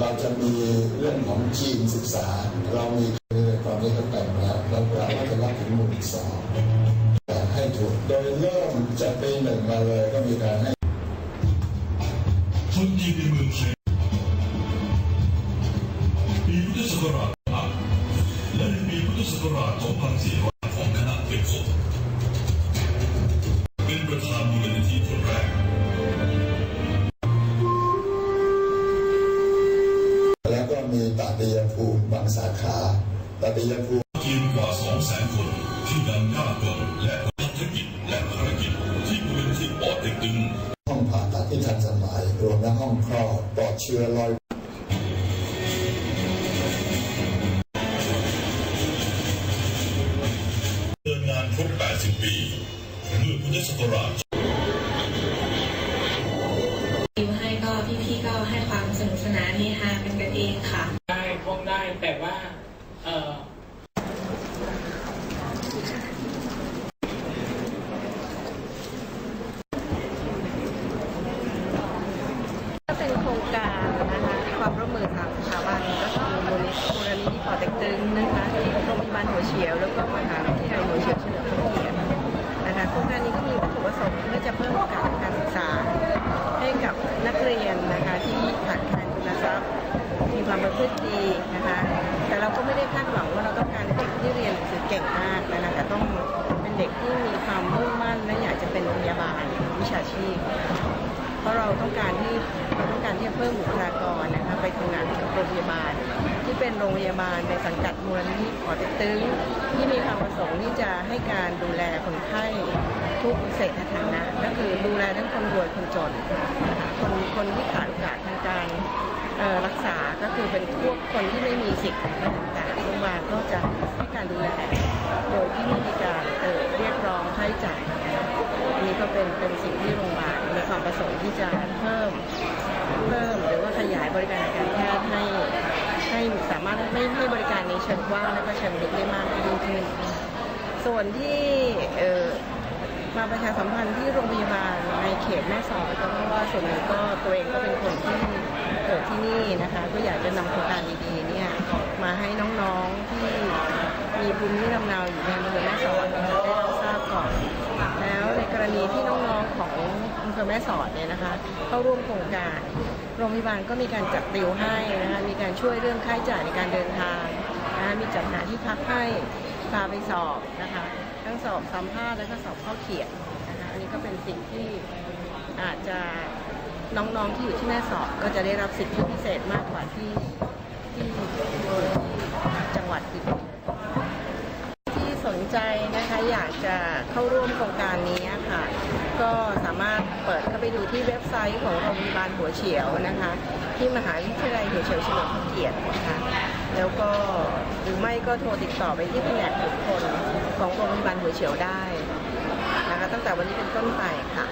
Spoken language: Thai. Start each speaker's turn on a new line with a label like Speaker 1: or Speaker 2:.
Speaker 1: เราจะมีเรื่องของจีนศึกษา เรามีตอนนี้ก็แต่งแล้วแล้วเราจะรับถึงหมู่สองแต่ให้ถูกโดยเริ่มจากปีหนึ่งมาเลยก็มีการให้
Speaker 2: คนจีในเมืองไทยปีพุทธศักราชและในปีพุทธศักราช2400ของคณะเทพศพเย
Speaker 1: ภูมิบางสาขาตาตียภูมิ
Speaker 2: ทีมกว่า200,000คน ที่นำหน้ากลและภารกิจและภารกิจที่มูลนิธิปอเต็กตึง
Speaker 1: ห้องผ่าตัดที่ทันสมัยรวมทั้งห้องคลอดปลอดเชื้อร้อย
Speaker 2: เดินงานครบ 80 ปีเมื่อพุทธศักราช
Speaker 3: ดิวให้ก็พี่ๆก็ให้ความสนุกสนานเฮฮาเป็นกันเองค่ะ
Speaker 4: ได้ท่องได้แต่ว่าเออ
Speaker 5: ก็เป็นโครงการนะคะความร่วมมือทางสถาบันก็คือมูลนิธิมูลนิธิปอเต็กตึงนะคะโรงพยาบาลหัวเฉียว แล้วก็มหาวิทยาลัยหัวเฉียวเฉลิมพระเกียรตินะคะโครงการนี้ก็มีวัตถุประสงค์เพื่อจะเพิ่มโอกาสการศึกษา ให้กับนักเรียนนะคะที่ขาดแคลนทุนทรัพย์มีความประพฤติดีนะคะแต่เราก็ไม่ได้คาดหวังว่าเราต้องการเด็กที่เรียนหนังสือเก่งมากนะคะแต่ต้องเป็นเด็กที่มีความมุ่งมั่นและอยากจะเป็นพยาบาลวิชาชีพ เพราะเราต้องการที่เราต้องการที่จะเพิ่มบุคลากรนะคะไปทำงานกับโรงพยาบาล ที่เป็นโรงพยาบาลในสังกัดมูลนิธิปอเต็กตึงที่มีความประสงค์ที่จะให้การดูแลคนไข้ทุกเศรษฐานะ ก็คือดูแลทั้งคนรวยคนจนคนคนที่ขาดโอกาสทางการรักษาก็คือเป็นพวกคนที่ไม่มีสิทธิ์ต่างๆโรงพยาบาลก็จะให้การดูแล โดยที่ไม่มีการเเรียกร้องค่าใช้จ่ายอันนี้ก็เป็นเป็นสิ่งที่โรงพยาบาลมีความประสงค์ที่จะเพิ่มเพิ่มหรือว่าขยายบริการทางการแพทย์ให้ให้สามารถให้ให้บริการในเชิงกว้างและก็เชิงลึกได้มากยิ่งขึ้น ส่วนที่มาประชาสัมพันธ์ที่โรงพยาบาลในเขตแม่สอดก็เพราะว่าส่วนหนึ่งก็ตัวเองก็เป็นคนที่เกิดที่นี่นะคะ ก็อยากจะนำโครงการดีๆเนี่ยมาให้น้องๆที่มีภูมิ ภอแม่สอดเนี่ยนะคะเข้าร่วมโครงการโรงพยาบาลก็มีการจัดติวให้นะคะมีการช่วยเรื่องค่าใช้จ่ายในการเดินทางนะคะมีจัดหาที่พักให้พาไปสอบนะคะทั้งสอบสัมภาษณ์แล้วก็สอบข้อเขียนนะคะอันนี้ก็เป็นสิ่งที่อาจจะน้องๆที่อยู่ที่แม่สอดก็จะได้รับสิทธิพิเศษมากกว่าที่ที่จังหวัดอื่น นะคะอยากจะเข้าร่วมโครงการนี้ค่ะ ก็สามารถเปิดเข้าไปดูที่เว็บไซต์ของโรงพยาบาลหัวเฉียวนะคะ ที่มหาวิทยาลัยหัวเฉียวเฉลิมพระเกียรตินะคะแล้วก็หรือไม่ก็โทรติดต่อไปที่แผนกบุคคลของโรงพยาบาลหัวเฉียวได้นะคะตั้งแต่วันนี้เป็นต้นไปค่ะ